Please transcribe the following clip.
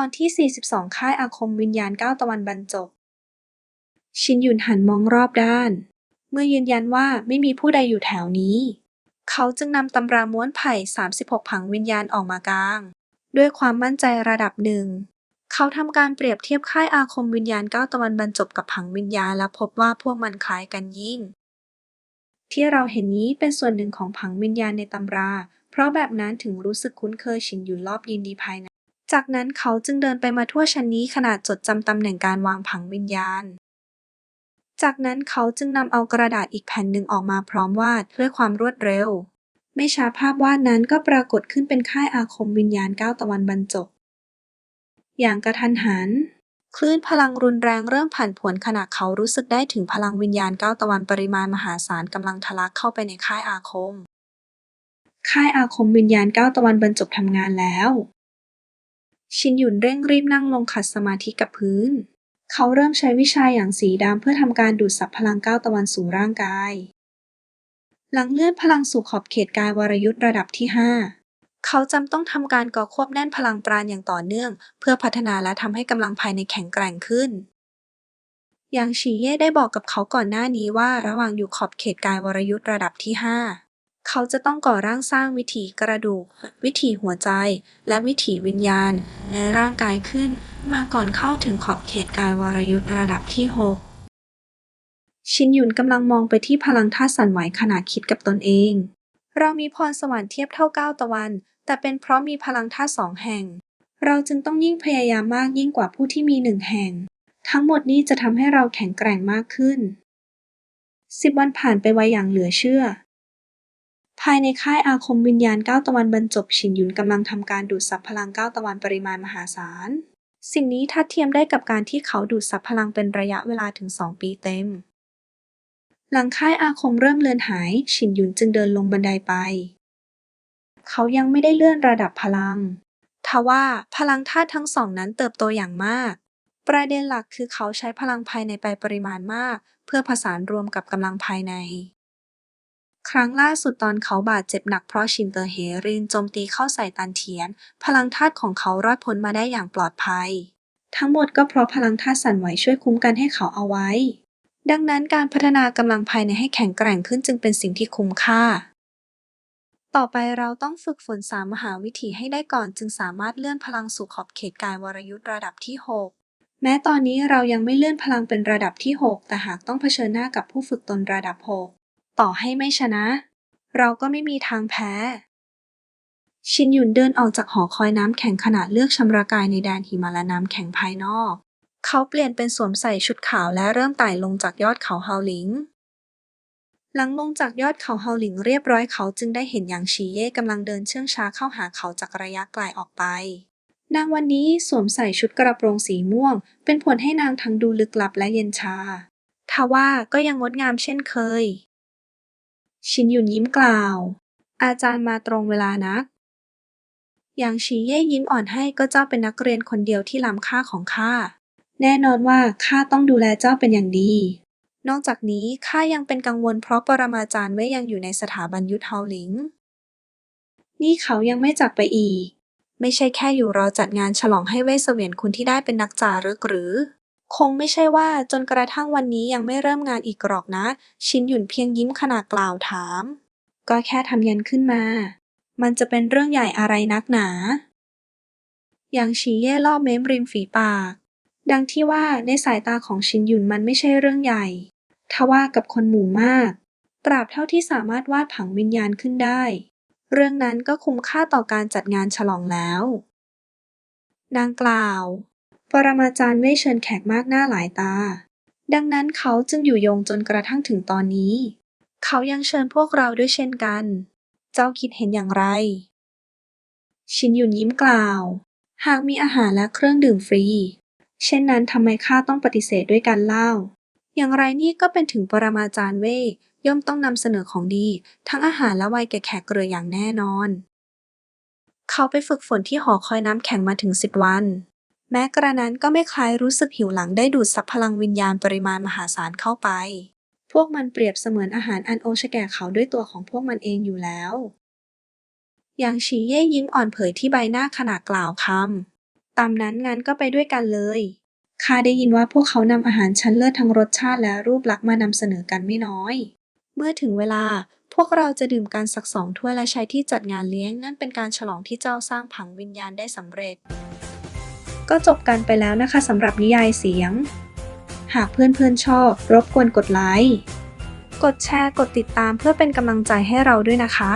ตอนที่ 42 ค่ายอาคมวิญญาณก้าวตะวันบรรจบ ชินหยุนหันมองรอบด้าน เมื่อยืนยันว่าไม่มีผู้ใดอยู่แถวนี้ เขาจึงนำตำราม้วนไผ่ 36 ผังวิญญาณออกมากลาง ด้วยความมั่นใจระดับหนึ่ง เขาทำการเปรียบเทียบค่ายอาคมวิญญาณก้าวตะวันบรรจบกับผังวิญญาณและพบว่าพวกมันคล้ายกันยิ่ง ที่เราเห็นนี้เป็นส่วนหนึ่งของผังวิญญาณในตำรา เพราะแบบนั้นถึงรู้สึกคุ้นเคยชินหยุนรอบยินดีภายใน จากนั้นเขาจึงเดินไปมาทั่วชั้นนี้ขณะจดจำตำแหน่งการวางผังวิญญาณ จากนั้นเขาจึงนำเอากระดาษอีกแผ่นหนึ่งออกมาพร้อมวาดด้วยความรวดเร็ว ไม่ช้าภาพวาดนั้นก็ปรากฏขึ้นเป็นค่ายอาคมวิญญาณก้าวตะวันบรรจบ อย่างกระทันหัน คลื่นพลังรุนแรงเริ่มผันผวนขณะเขารู้สึกได้ถึงพลังวิญญาณก้าวตะวันปริมาณมหาศาลกำลังทะลักเข้าไปในค่ายอาคม ค่ายอาคมวิญญาณก้าวตะวันบรรจบทำงานแล้ว ชินหยุนเร่งรีบนั่งลงขัดสมาธิกับพื้น เขาเริ่มใช้วิชาอย่างสีดำเพื่อทำการดูดซับพลังก้าวตะวันสู่ร่างกาย หลังเลื่อนพลังสู่ขอบเขตกายวรยุทธ์ระดับที่ 5 เขาจำต้องทำการก่อควบแน่นพลังปราณอย่างต่อเนื่อง เพื่อพัฒนาและทำให้กำลังภายในแข็งแกร่งขึ้นอย่างฉีเย่ได้บอกกับเขาก่อนหน้านี้ว่าระหว่างอยู่ขอบเขตกายวรยุทธ์ระดับที่ 5 เขาจะต้องก่อร่างสร้างวิถีกระดูก วิถีหัวใจ และวิถีวิญญาณ ในร่างกายขึ้นมาก่อนเข้าถึงขอบเขตกายวรยุทธ์ระดับที่6ชินหยุนกำลังมองไปที่พลังธาตุสั่นไหวขณะคิดกับตนเอง เรามีพรสวรรค์เทียบเท่าก้าวตะวัน แต่เป็นเพราะมีพลังธาตุสองแห่ง เราจึงต้องยิ่งพยายามมากยิ่งกว่าผู้ที่มีหนึ่งแห่ง ทั้งหมดนี้จะทำให้เราแข็งแกร่งมากขึ้นสิบวันผ่านไปไวอย่างเหลือเชื่อายในค่ายอาคมวิญญาณก้าวตะวันบรรจบชินหยุนกำลังทำการดูดซับพลังก้าวตะวันปริมาณมหาศาล สิ่งนี้ทัดเทียมได้กับการที่เขาดูดซับพลังเป็นระยะเวลาถึง2ปีเต็ม หลังค่ายอาคมเริ่มเลือนหายชินหยุนจึงเดินลงบันไดไป เขายังไม่ได้เลื่อนระดับพลัง ทว่าพลังธาตุทั้งสองนั้นเติบโตอย่างมาก ประเด็นหลักคือเขาใช้พลังภายในไปปริมาณมาก เพื่อผสานรวมกับกำลังภายใน ครั้งล่าสุดตอนเขาบาดเจ็บหนักเพราะชินเตอร์เฮรินโจมตีเข้าใส่ตันเทียน พลังธาตุของเขารอดพ้นมาได้อย่างปลอดภัย ทั้งหมดก็เพราะพลังธาตุสั่นไหวช่วยคุ้มกันให้เขาเอาไว้ ดังนั้นการพัฒนากำลังภายในให้แข็งแกร่งขึ้นจึงเป็นสิ่งที่คุ้มค่า ต่อไปเราต้องฝึกฝนสามมหาวิถีให้ได้ก่อนจึงสามารถเลื่อนพลังสู่ขอบเขตกายวรยุทธ์ระดับที่ 6แม้ตอนนี้เรายังไม่เลื่อนพลังเป็นระดับที่ 6 แต่หากต้องเผชิญหน้ากับผู้ฝึกตนระดับ6 ต่อให้ไม่ชนะ เราก็ไม่มีทางแพ้ ชินหยุนเดินออกจากหอคอยน้ำแข็งขณะเลือกชำระกายในแดนหิมะและน้ำแข็งภายนอก เขาเปลี่ยนเป็นสวมใส่ชุดขาวและเริ่มไต่ลงจากยอดเขาเฮาหลิง หลังลงจากยอดเขาเฮาหลิงเรียบร้อยเขาจึงได้เห็นหยางชีเย่กำลังเดินเชื่องช้าเข้าหาเขาจากระยะไกลออกไปนางวันนี้สวมใส่ชุดกระโปรงสีม่วง เป็นผลให้นางทั้งดูลึกลับและเย็นชา ทว่าก็ยังงดงามเช่นเคย ชินหยุนยิ้มกล่าว อาจารย์มาตรงเวลานัก หยางชีเย่ยิ้มอ่อนให้ก็เจ้าเป็นนักเรียนคนเดียวที่ล้ำค่าของข้า แน่นอนว่าข้าต้องดูแลเจ้าเป็นอย่างดี นอกจากนี้ข้ายังเป็นกังวลเพราะปรมาจารย์เว่ยยังอยู่ในสถาบันยุทธเฮาหลิง นี่เขายังไม่จากไปอีก ไม่ใช่แค่อยู่รอจัดงานฉลองให้เว่ยเสวียนคุณที่ได้เป็นนักจารึกหรือ คงไม่ใช่ว่าจนกระทั่งวันนี้ยังไม่เริ่มงานอีกหรอกนะ ชินหยุนเพียงยิ้มขณะกล่าวถาม ก็แค่ทำยันขึ้นมา มันจะเป็นเรื่องใหญ่อะไรนักหนาอย่างชีเย่ลอบเม้มริมฝีปาก ดังที่ว่าในสายตาของชินหยุนมันไม่ใช่เรื่องใหญ่ ทว่ากับคนหมู่มาก ตราบเท่าที่สามารถวาดผังวิญญาณขึ้นได้ เรื่องนั้นก็คุ้มค่าต่อการจัดงานฉลองแล้ว นางกล่าว ปรมาจารย์เว่ยเชิญแขกมากหน้าหลายตา ดังนั้นเขาจึงอยู่ยงจนกระทั่งถึงตอนนี้ เขายังเชิญพวกเราด้วยเช่นกัน เจ้าคิดเห็นอย่างไร ชินยุนยิ้มกล่าว หากมีอาหารและเครื่องดื่มฟรี เช่นนั้นทำไมข้าต้องปฏิเสธด้วยการเล่า อย่างไรนี่ก็เป็นถึงปรมาจารย์เว่ยย่อมต้องนำเสนอของดี ทั้งอาหารและไวน์แก่แขกเรืออย่างแน่นอน เขาไปฝึกฝนที่หอคอยน้ำแข็งมาถึงสิบวัน แม้กระนั้นก็ไม่คล้ายรู้สึกหิวหลังได้ดูดซับพลังวิญญาณปริมาณมหาศาลเข้าไป พวกมันเปรียบเสมือนอาหารอันโอชะแก่เขาด้วยตัวของพวกมันเองอยู่แล้ว อย่างฉีเย่ยิ้มอ่อนเผยที่ใบหน้าขณะกล่าวคำ ตามนั้นงั้นก็ไปด้วยกันเลยข้าได้ยินว่าพวกเขานำอาหารชั้นเลิศทั้งรสชาติและรูปลักษณ์มานำเสนอกันไม่น้อย เมื่อถึงเวลาพวกเราจะดื่มกันสักสองถ้วยและใช้ที่จัดงานเลี้ยง นั่นเป็นการฉลองที่เจ้าสร้างผังวิญญาณได้สำเร็จ ก็จบกันไปแล้วนะคะสำหรับนิยายเสียง หากเพื่อนๆชอบ รบกวนกดไลค์ กดแชร์ กดติดตามเพื่อเป็นกำลังใจให้เราด้วยนะคะ